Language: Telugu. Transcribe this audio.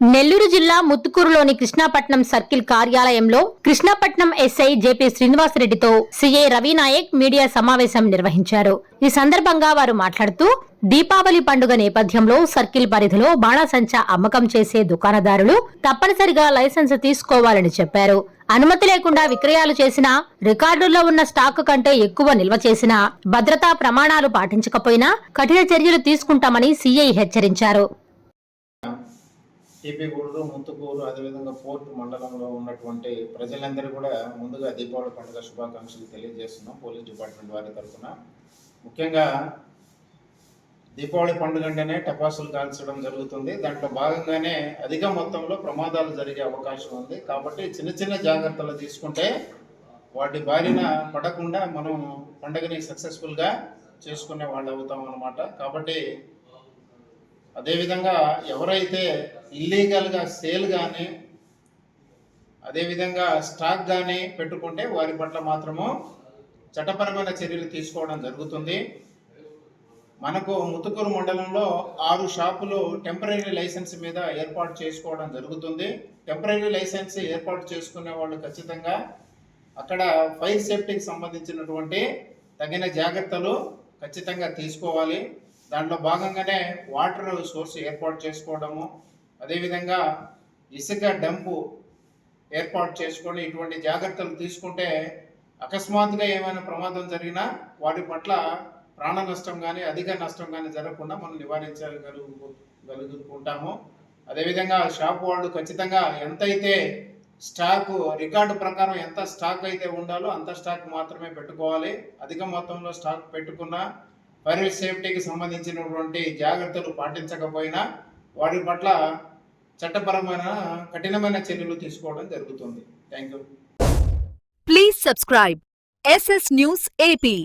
నెల్లూరు జిల్లా ముత్తుకూరులోని కృష్ణాపట్నం సర్కిల్ కార్యాలయంలో కృష్ణాపట్నం ఎస్ఐ జేపీ శ్రీనివాసరెడ్డితో సిఐ రవినాయక్ మీడియా సమావేశం నిర్వహించారు. ఈ సందర్భంగా వారు మాట్లాడుతూ దీపావళి పండుగ నేపథ్యంలో సర్కిల్ పరిధిలో బాణసంచా అమ్మకం చేసే దుకాణదారులు తప్పనిసరిగా లైసెన్స్ తీసుకోవాలని చెప్పారు. అనుమతి లేకుండా విక్రయాలు చేసినా రికార్డుల్లో ఉన్న స్టాక్ కంటే ఎక్కువ నిల్వ చేసినా భద్రతా ప్రమాణాలు పాటించకపోయినా కఠిన చర్యలు తీసుకుంటామని సీఐ హెచ్చరించారు. టీపీగూడూరు ముంతుకూరు అదేవిధంగా పోర్ట్ మండలంలో ఉన్నటువంటి ప్రజలందరూ కూడా ముందుగా దీపావళి పండుగ శుభాకాంక్షలు తెలియజేస్తున్నాం పోలీస్ డిపార్ట్మెంట్ వారి తరఫున. ముఖ్యంగా దీపావళి పండుగ అంటేనే టపాసులు కాల్చడం జరుగుతుంది. దాంట్లో భాగంగానే అధిక మొత్తంలో ప్రమాదాలు జరిగే అవకాశం ఉంది. కాబట్టి చిన్న చిన్న జాగ్రత్తలు తీసుకుంటే వాటి బారిన పడకుండా మనం పండుగని సక్సెస్ఫుల్గా చేసుకునే వాళ్ళు అవుతాం అన్నమాట కాబట్టి అదేవిధంగా ఎవరైతే ఇల్లీగల్గా సేల్ కానీ అదేవిధంగా స్టాక్ కానీ పెట్టుకుంటే వారి పట్ల మాత్రము చట్టపరమైన చర్యలు తీసుకోవడం జరుగుతుంది. మనకు ముతుకూరు మండలంలో ఆరు షాపులు టెంపరీ లైసెన్స్ మీద ఏర్పాటు చేసుకోవడం జరుగుతుంది. టెంపరీ లైసెన్స్ ఏర్పాటు చేసుకునే వాళ్ళు ఖచ్చితంగా అక్కడ ఫైర్ సేఫ్టీకి సంబంధించినటువంటి తగిన జాగ్రత్తలు ఖచ్చితంగా తీసుకోవాలి. దాంట్లో భాగంగానే వాటర్ సోర్స్ ఏర్పాటు చేసుకోవడము అదేవిధంగా ఇసుక డంపు ఏర్పాటు చేసుకొని ఇటువంటి జాగ్రత్తలు తీసుకుంటే అకస్మాత్తుగా ఏమైనా ప్రమాదం జరిగినా వాటి పట్ల ప్రాణ నష్టం కానీ అధిక నష్టం కానీ జరగకుండా మనం నివారించగలుగు అదేవిధంగా షాప్ వాళ్ళు ఖచ్చితంగా ఎంతైతే స్టాకు రికార్డు ప్రకారం ఎంత స్టాక్ అయితే ఉండాలో అంత స్టాక్ మాత్రమే పెట్టుకోవాలి. అధిక మొత్తంలో స్టాక్ పెట్టుకున్నా ఫైర్ సేఫ్టీకి సంబంధించినటువంటి జాగ్రత్తలు పాటించకపోయినా వాటి పట్ల చట్టపరమైన కఠినమైన చర్యలు తీసుకోవడం జరుగుతుంది. Thank you please subscribe SS news AP